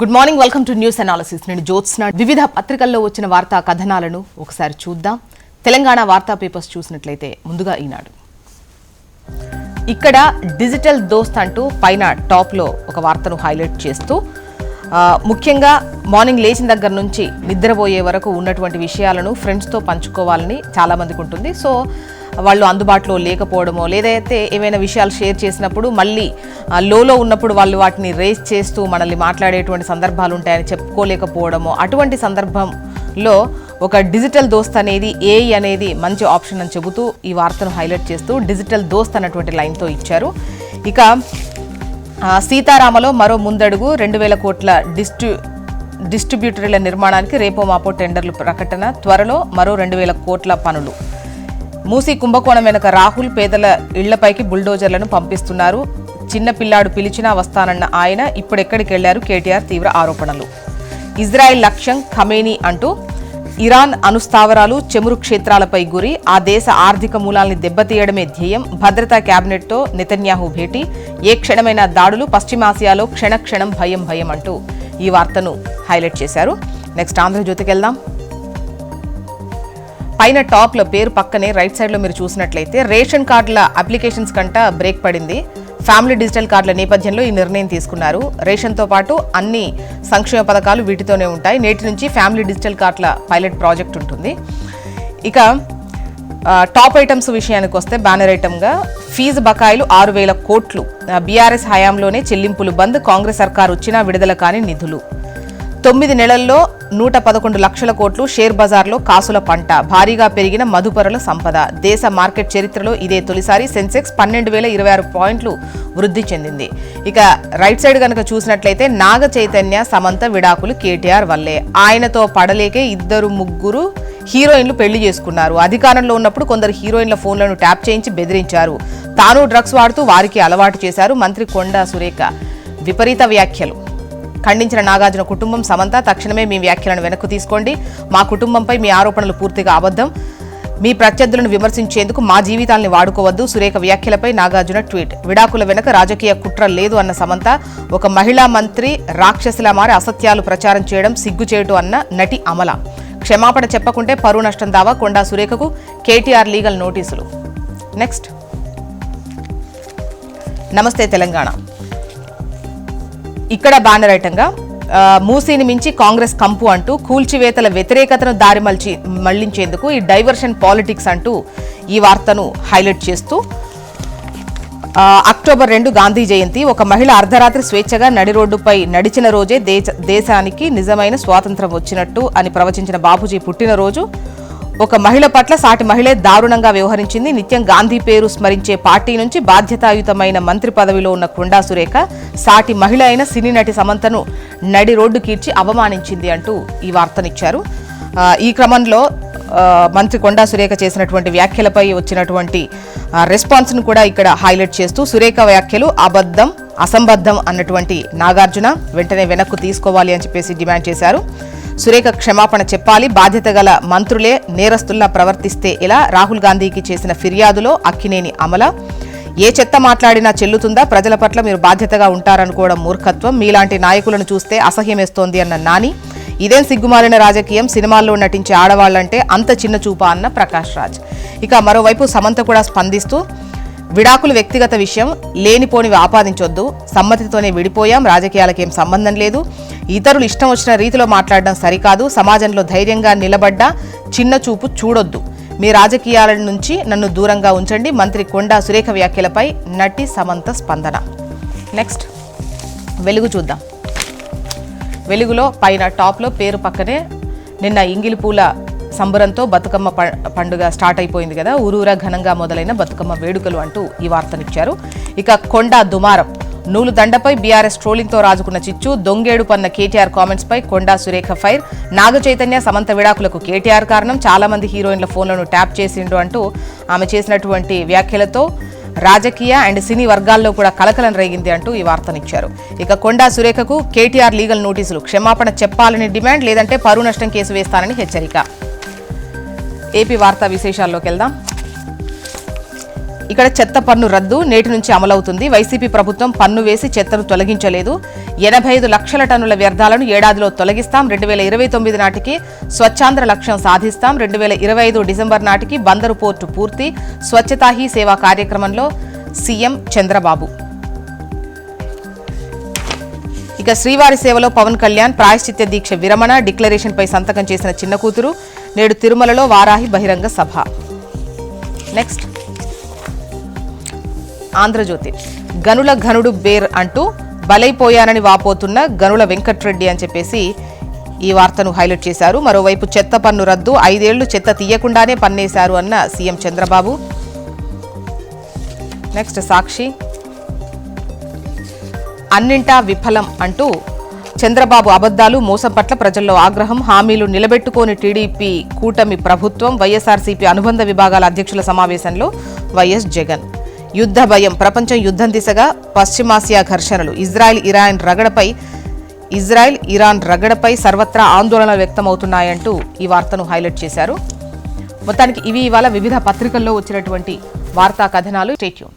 Good morning welcome to news analysis నేను జ్యోత్స్న. వివిధ పత్రికల్లో వచ్చిన వార్తా కథనాలను ఒకసారి చూద్దాం. తెలంగాణ వార్తా పేపర్స్ చూసినట్లయితే ముందుగా ఈనాడు. ఇక్కడ డిజిటల్ దోస్త్ అంటూ పైన టాప్లో ఒక వార్తను హైలైట్ చేస్తూ ముఖ్యంగా మార్నింగ్ లేచిన దగ్గర నుంచి నిద్రపోయే వరకు ఉన్నటువంటి విషయాలను ఫ్రెండ్స్తో పంచుకోవాలని చాలామందికి ఉంటుంది. సో వాళ్ళు అందుబాటులో లేకపోవడమో లేదైతే ఏమైనా విషయాలు షేర్ చేసినప్పుడు మళ్ళీ లోలో ఉన్నప్పుడు వాళ్ళు వాటిని రేస్ చేస్తూ మనల్ని మాట్లాడేటువంటి సందర్భాలు ఉంటాయని చెప్పుకోలేకపోవడమో అటువంటి సందర్భంలో ఒక డిజిటల్ దోస్త్ అనేది ఏఐ అనేది మంచి ఆప్షన్ అని చెబుతూ ఈ వార్తను హైలైట్ చేస్తూ డిజిటల్ దోస్త్ అన్నటువంటి లైన్తో ఇచ్చారు. ఇక సీతారామలో మరో ముందడుగు రెండు వేల కోట్ల డిస్ట్రి డిస్ట్రిబ్యూటర్ల నిర్మాణానికి రేపో మాపో టెండర్లు ప్రకటన త్వరలో మరో రెండు వేల కోట్ల పనులు. మూసీ కుంభకోణం వెనుక రాహుల్ పేదల ఇళ్ళపైకి బుల్డోజర్లను పంపిస్తున్నారు. చిన్న పిల్లాడు పిలిచినా వస్తానన్న ఆయన ఇప్పుడెక్కడికి వెళ్ళారు? కేటీఆర్ తీవ్ర ఆరోపణలు. ఇజ్రాయెల్ లక్ష్యం ఖమేనీ అంటూ ఇరాన్ అనుస్థావరాలు చెమురు క్షేత్రాలపై గురి. ఆ దేశ ఆర్థిక మూలాల్ని దెబ్బతీయడమే ధ్యేయం. భద్రతా క్యాబినెట్తో నెతన్యాహు భేటీ. ఏ క్షణమైన దాడులు పశ్చిమాసియాలో క్షణక్షణం భయం భయం అంటూ ఈ వార్తను హైలైట్ చేశారు. నెక్స్ట్ ఆంధ్రజ్యోతికి వెళ్దాం. పైన టాప్లో పేరు పక్కనే రైట్ సైడ్లో మీరు చూసినట్లయితే రేషన్ కార్డుల అప్లికేషన్స్ కంట బ్రేక్ పడింది. ఫ్యామిలీ డిజిటల్ కార్డుల నేపథ్యంలో ఈ నిర్ణయం తీసుకున్నారు. రేషన్తో పాటు అన్ని సంక్షేమ పథకాలు వీటితోనే ఉంటాయి. నేటి నుంచి ఫ్యామిలీ డిజిటల్ కార్డుల పైలట్ ప్రాజెక్ట్ ఉంటుంది. ఇక టాప్ ఐటమ్స్ విషయానికి వస్తే బ్యానర్ ఐటమ్గా ఫీజు బకాయిలు ఆరు వేల కోట్లు. బీఆర్ఎస్ హయాంలోనే చెల్లింపులు బంద్. కాంగ్రెస్ సర్కార్ వచ్చినా విడుదల కాని నిధులు. తొమ్మిది నెలల్లో నూట పదకొండు లక్షల కోట్లు షేర్ బజార్లో కాసుల పంట. భారీగా పెరిగిన మధుపరుల సంపద. దేశ మార్కెట్ చరిత్రలో ఇదే తొలిసారి సెన్సెక్స్ పన్నెండు వేల ఇరవై ఆరు పాయింట్లు వృద్ధి చెందింది. ఇక రైట్ సైడ్ కనుక చూసినట్లయితే నాగ చైతన్య సమంత విడాకులు కేటీఆర్ వల్లే. ఆయనతో పడలేకే ఇద్దరు ముగ్గురు హీరోయిన్లు పెళ్ళి చేసుకున్నారు. అధికారంలో ఉన్నప్పుడు కొందరు హీరోయిన్ల ఫోన్లను ట్యాప్ చేయించి బెదిరించారు. తాను డ్రగ్స్ వాడుతూ వారికి అలవాటు చేశారు మంత్రి కొండా సురేఖ. విపరీత వ్యాఖ్యలు. ఖండించిన నాగార్జున కుటుంబం సమంత. తక్షణమే మీ వ్యాఖ్యలను వెనక్కు తీసుకోండి. మా కుటుంబంపై మీ ఆరోపణలు పూర్తిగా అబద్ధం. మీ ప్రత్యర్థులను విమర్శించేందుకు మా జీవితాల్ని వాడుకోవద్దు. సురేఖ వ్యాఖ్యలపై నాగార్జున ట్వీట్. విడాకుల వెనుక రాజకీయ కుట్ర లేదు అన్న సమంత. ఒక మహిళా మంత్రి రాక్షసిలా మారి అసత్యాలు ప్రచారం చేయడం సిగ్గుచేటు అన్న నటి అమల. క్షమాపణ చెప్పకుంటే పరువు నష్టం దావా కొండా సురేఖకు కేటీఆర్ లీగల్ నోటీసులు. నెక్స్ట్. నమస్తే తెలంగాణ. ఇక్కడ బ్యానర్ ఐటంగా మూసీని మించి కాంగ్రెస్ కంపు అంటూ కూల్చివేతల వ్యతిరేకతను దారి మల్చి మళ్ళించేందుకు ఈ డైవర్షన్ పాలిటిక్స్ అంటూ ఈ వార్తను హైలైట్ చేస్తూ అక్టోబర్ రెండు గాంధీ జయంతి ఒక మహిళ అర్ధరాత్రి స్వేచ్ఛగా నడి రోడ్డుపై నడిచిన రోజే దేశ దేశానికి నిజమైన స్వాతంత్రం వచ్చినట్టు అని ప్రవచించిన బాపూజీ పుట్టినరోజు. ఒక మహిళ పట్ల సాటి మహిళే దారుణంగా వ్యవహరించింది. నిత్యం గాంధీ పేరు స్మరించే పార్టీ నుంచి బాధ్యతాయుతమైన మంత్రి పదవిలో ఉన్న కొండా సురేఖ సాటి మహిళ అయిన సినీ నటి సమంతను నడి రోడ్డు కీర్చి అవమానించింది అంటూ ఈ వార్తనిచ్చారు. ఈ క్రమంలో మంత్రి కొండా సురేఖ చేసినటువంటి వ్యాఖ్యలపై వచ్చినటువంటి రెస్పాన్స్ను కూడా ఇక్కడ హైలైట్ చేస్తూ సురేఖ వ్యాఖ్యలు అబద్ధం అసంబద్ధం అన్నటువంటి నాగార్జున వెంటనే వెనక్కు తీసుకోవాలి అని చెప్పేసి డిమాండ్ చేశారు. సురేఖ క్షమాపణ చెప్పాలి. బాధ్యత గల మంత్రులే నేరస్తుల్లా ప్రవర్తిస్తే ఇలా రాహుల్ గాంధీకి చేసిన ఫిర్యాదులో అక్కినేని అమల. ఏ చెత్త మాట్లాడినా చెల్లుతుందా? ప్రజల పట్ల మీరు బాధ్యతగా ఉంటారనుకోవడం మూర్ఖత్వం. మీలాంటి నాయకులను చూస్తే అసహ్యమేస్తోంది అన్న నాని. ఇదేం సిగ్గుమాలిన రాజకీయం? సినిమాల్లో నటించే ఆడవాళ్ళంటే అంత చిన్న చూపా అన్న ప్రకాష్ రాజ్. ఇక మరోవైపు సమంత కూడా స్పందిస్తూ విడాకులు వ్యక్తిగత విషయం లేనిపోనివి ఆపాదించొద్దు. సమ్మతితోనే విడిపోయాం. రాజకీయాలకేం సంబంధం లేదు. ఇతరులు ఇష్టం వచ్చిన రీతిలో మాట్లాడడం సరికాదు. సమాజంలో ధైర్యంగా నిలబడ్డ చిన్న చూపు చూడొద్దు. మీ రాజకీయాల నుంచి నన్ను దూరంగా ఉంచండి. మంత్రి కొండా సురేఖ వ్యాఖ్యలపై నటి సమంత స్పందన. నెక్స్ట్ వెలుగు చూద్దాం. వెలుగులో పైన టాప్లో పేరు పక్కనే నిన్న ఇంగిలిపూల సంబరంతో బతుకమ్మ పండుగ స్టార్ట్ అయిపోయింది కదా. ఊరూరా ఘనంగా మొదలైన బతుకమ్మ వేడుకలు అంటూ ఈ వార్తనిచ్చారు. ఇక కొండ దుమారం. నూలు దండపై బీఆర్ఎస్ ట్రోలింగ్తో రాజుకున్న చిచ్చు దొంగేడు పన్న కేటీఆర్ కామెంట్స్ పై కొండా సురేఖ ఫైర్. నాగ చైతన్య సమంత విడాకులకు కేటీఆర్ కారణం. చాలా మంది హీరోయిన్ల ఫోన్లను ట్యాప్ చేసిండు అంటూ ఆమె చేసినటువంటి వ్యాఖ్యలతో రాజకీయ అండ్ సినీ వర్గాల్లో కూడా కలకలం రేగింది అంటూ ఈ వార్తనిచ్చారు. ఇక కొండా సురేఖకు కేటీఆర్ లీగల్ నోటీసులు. క్షమాపణ చెప్పాలని డిమాండ్ లేదంటే పరువు నష్టం కేసు వేస్తానని హెచ్చరిక. ఏపీ వార్తా విశేషాల్లోకి వెళ్దాం. ఇక్కడ చెత్త పన్ను రద్దు నేటి నుంచి అమలవుతుంది. వైసీపీ ప్రభుత్వం పన్ను వేసి చెత్తను తొలగించలేదు. ఎనభై ఐదు లక్షల టన్నుల వ్యర్థాలను ఏడాదిలో తొలగిస్తాం. రెండు వేల ఇరవై తొమ్మిది నాటికి స్వచ్ఛాంధ్ర లక్ష్యం సాధిస్తాం. రెండు వేల ఇరవై ఐదు డిసెంబర్ నాటికి బందరు పోర్టు పూర్తి. స్వచ్ఛతా హీ సేవా కార్యక్రమంలో సీఎం చంద్రబాబు. ఇక శ్రీవారి సేవలో పవన్ కళ్యాణ్ ప్రాయశ్చిత్య దీక్ష విరమణ డిక్లరేషన్పై సంతకం చేసిన చిన్న కూతురు నేడు తిరుమలలో వారాహి బహిరంగ సభ. నెక్స్ట్. ఆంధ్రజ్యోతి. గనుల ఘనుడు బేర్ అంటూ బలైపోయానని వాపోతున్న గనుల వెంకట్రెడ్డి అని చెప్పేసి ఈ వార్తను హైలైట్ చేశారు. మరోవైపు చెత్త పన్ను రద్దు ఐదేళ్ళు చెత్త తీయకుండానే పన్నేశారు అన్న సీఎం చంద్రబాబు. నెక్స్ట్ సాక్షి. అన్నింటా విఫలం అంటూ చంద్రబాబు అబద్ధాలు మోసం పట్ల ప్రజల్లో ఆగ్రహం హామీలు నిలబెట్టుకోని టీడీపీ కూటమి ప్రభుత్వం వైఎస్ఆర్సీపీ అనుబంధ విభాగాల అధ్యక్షుల సమావేశంలో వైఎస్ జగన్. యుద్ధ భయం. ప్రపంచం యుద్ధం దిశగా పశ్చిమాసియా ఘర్షణలు. ఇజ్రాయెల్ ఇరాన్ రగడపై ఇజ్రాయెల్ ఇరాన్ రగడపై సర్వత్రా ఆందోళనలు వ్యక్తమవుతున్నాయంటూ ఈ వార్తను హైలైట్ చేశారు. మొత్తానికి ఇవి ఇవాళ వివిధ పత్రికల్లో వచ్చినటువంటి వార్తా కథనాలు. స్టేట్యూన్